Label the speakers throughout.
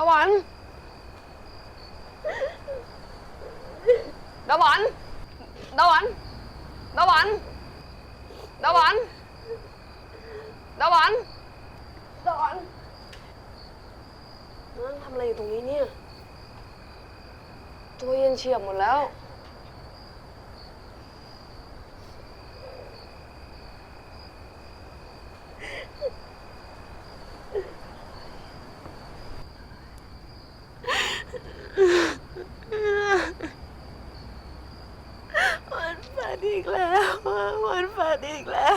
Speaker 1: าหวันดาวันดาวันดาวันดาวันดาวันดาวันนั่งทำอะไรอยู่ตรงนี้เนี่ย ตัวเย็นเฉียบหมดแล้ว
Speaker 2: วั นฝันอีกแล้ววันฝันอีกแล้ว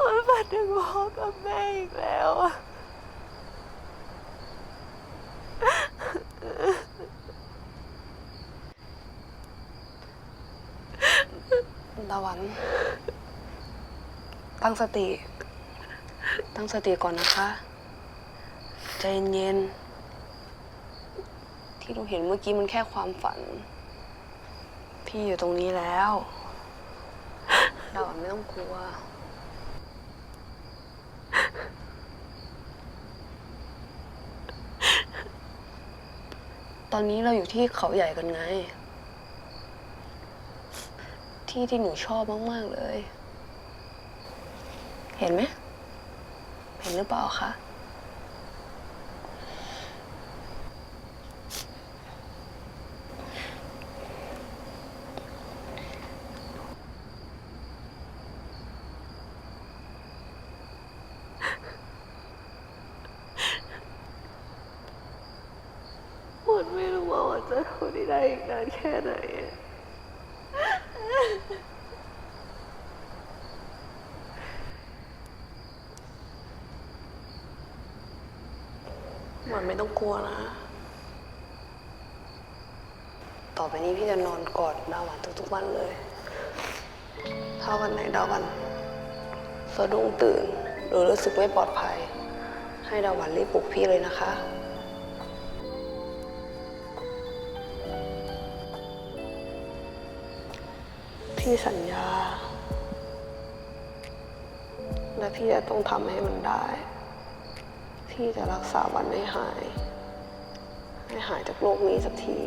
Speaker 2: วันฝันถึงพ่อกับแม่อีกแล้วอะ
Speaker 1: ตะวัน ตั้งสติ ตั้งสติก่อนนะคะ ใจเย็นๆ ที่เราเห็นเมื่อกี้มันแค่ความฝัน พี่อยู่ตรงนี้แล้วดาวไม่ต้องกลัว ตอนนี้เราอยู่ที่เขาใหญ่กันไง ที่ที่หนูชอบมาก ๆ เลย เห็นไหม เห็นหรือเปล่าคะ
Speaker 2: วันไม่รู้ว่าวัน จะทนได้อีกนานแค่ไหนอะ
Speaker 1: มันไม่ต้องกลัวนะ ต่อไปนี้พี่จะนอนกอดดาวันทุกๆวันเลย ถ้าวันไหนดาวันสะดุ้งตื่น หรือรู้สึกไม่ปลอดภัย ให้ดาวันรีบปลุกพี่เลยนะคะ พี่สัญญา และพี่จะต้องทำให้มันได้ พี่จะรักษาวันให้หาย ให้หายจากโรคนี้สักที